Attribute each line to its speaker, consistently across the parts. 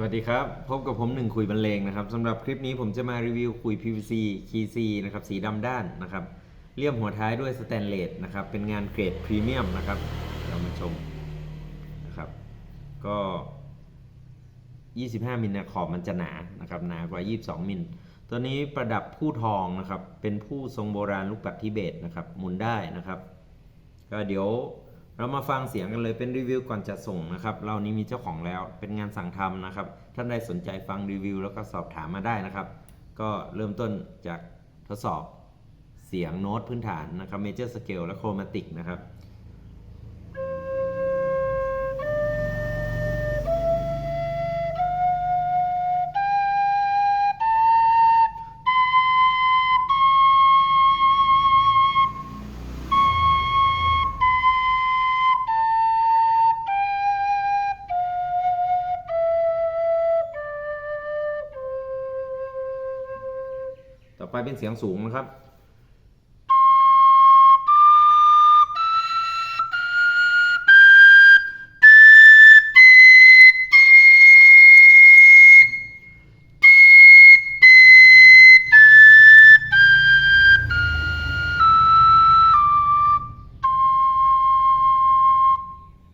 Speaker 1: สวัสดีครับ พบกับผมหนึ่งคุยบรรเลงนะครับสำหรับคลิปนี้ผมจะมารีวิวคุย PVC คีซีนะครับสีดำด้านนะครับเลี่ยมหัวท้ายด้วยสแตนเลสนะครับเป็นงานเกรดพรีเมียมนะครับเรามาชมนะครับก็ 25 มิลนี่ยขอบมันจะหนานะครับหนากว่า 22 มิลตัวนี้ประดับผู้ทองนะครับเป็นผู้ทรงโบราณลูกปัดทิเบตนะครับหมุนได้นะครับ ก็เดี๋ยว เรามาฟังเสียงกันเลยเป็นรีวิวก่อนจะส่งนะครับ เรานี้มีเจ้าของแล้วเป็นงานสั่งทำนะครับ ท่านใดสนใจฟังรีวิว แล้วก็สอบถามมาได้นะครับ ก็เริ่มต้นจากทดสอบเสียงโน้ตพื้นฐานนะครับเมเจอร์สเกลและโครมาติกนะครับ เป็นเสียงสูงนะครับ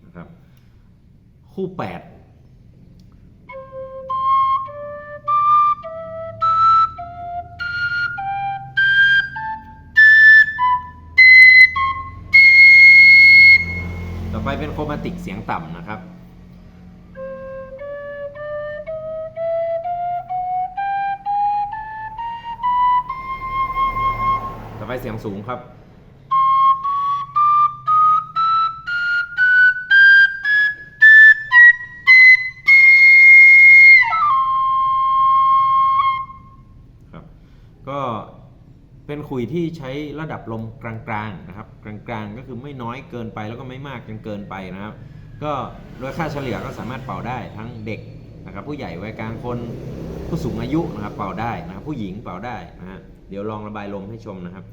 Speaker 1: นะครับ คู่ 8 ไปเป็นโครมาติกเสียงต่ำนะครับ ต่อไปเสียงสูงครับครับก็เป็นคุยที่ใช้ระดับลมกลางๆนะครับ กลางๆ ก็คือไม่น้อยเกินไปแล้วก็ไม่มากจนเกินไปนะครับ ก็โดยค่าเฉลี่ยก็สามารถเป่าได้ทั้งเด็กนะครับผู้ใหญ่วัยกลางคนผู้สูงอายุนะครับเป่าได้นะครับผู้หญิงเป่าได้นะฮะเดี๋ยวลองระบายลมให้ชมนะครับ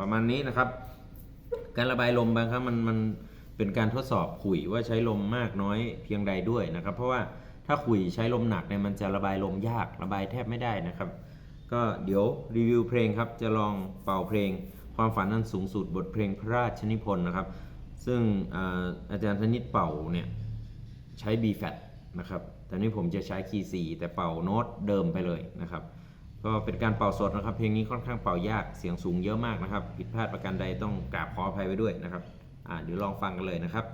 Speaker 1: ประมาณนี้นะครับ การระบายลมบางครั้งมันมันเป็นการทดสอบขุยว่าใช้ลมมากน้อยเพียงใดด้วยนะครับ เพราะว่าถ้าขุยใช้ลมหนักเนี่ยมันจะระบายลมยากระบายแทบไม่ได้นะครับ ก็เดี๋ยวรีวิวเพลงครับจะลองเป่าเพลง ความฝันนั้นสูงสุดบทเพลงพระราชนิพนธ์นะครับ ซึ่งอาอาจารย์ธนิตเป่าเนี่ยใช้ B flat นะครับแต่นี้ผมจะใช้คีย์4แต่เป่าโน้ตเดิมไปเลยนะครับ ก็เป็นการเป่าสดนะครับ เพลงนี้ค่อนข้างเป่ายากเสียงสูงเยอะมากนะครับ ผิดพลาดประการใดต้องกราบขออภัยไว้ด้วยนะครับ อ่าเดี๋ยวลองฟังกันเลยนะครับ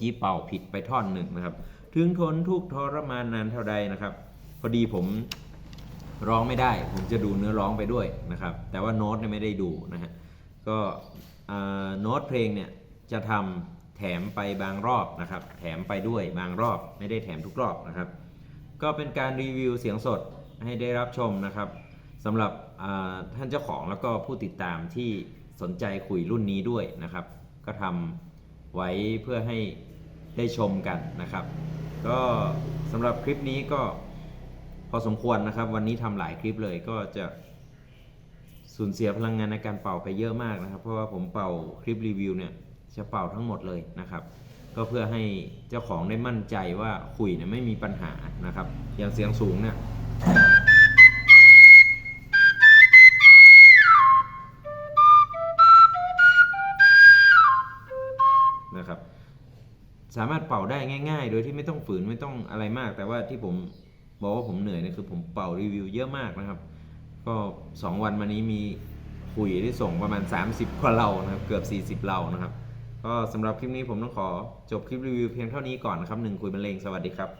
Speaker 1: กี้เป่าผิดไปท่อนหนึ่งนะครับ ถึงทนทุกทรมานนานเท่าใดนะครับ พอดีผมร้องไม่ได้ ผมจะดูเนื้อร้องไปด้วยนะครับ แต่ว่าโน้ตเนี่ยไม่ได้ดูนะฮะ ก็โน้ตเพลงเนี่ยจะทำแถมไปบางรอบนะครับ แถมไปด้วยบางรอบไม่ได้แถมทุกรอบนะครับ ก็เป็นการรีวิวเสียงสดให้ได้รับชมนะครับสำหรับท่านเจ้าของแล้วก็ผู้ติดตามที่สนใจคุยรุ่นนี้ด้วยนะครับ ก็ทำ ไว้เพื่อให้ได้ชมกันนะครับ ก็สำหรับคลิปนี้ก็พอสมควรนะครับ วันนี้ทำหลายคลิปเลยก็จะสูญเสียพลังงานในการเป่าไปเยอะมากนะครับ เพราะว่าผมเป่าคลิปรีวิวเนี่ยจะเป่าทั้งหมดเลยนะครับ ก็เพื่อให้เจ้าของได้มั่นใจว่าคุยเนี่ยไม่มีปัญหานะครับ อย่างเสียงสูงเนี่ย สามารถเป่าได้ง่าย ๆ โดยที่ไม่ต้องฝืนไม่ต้องอะไรมาก แต่ว่าที่ผมบอกว่าผมเหนื่อยเนี่ยคือผมเป่ารีวิวเยอะมากนะครับ ก็ 2 วันมานี้มีคุยที่ส่งประมาณ 30กว่าเรานะครับเกือบ 40 เรานะครับ ก็สำหรับคลิปนี้ผมต้องขอจบคลิปรีวิวเพียงเท่านี้ก่อนนะครับหนึ่งคุยบรรเลงสวัสดีครับ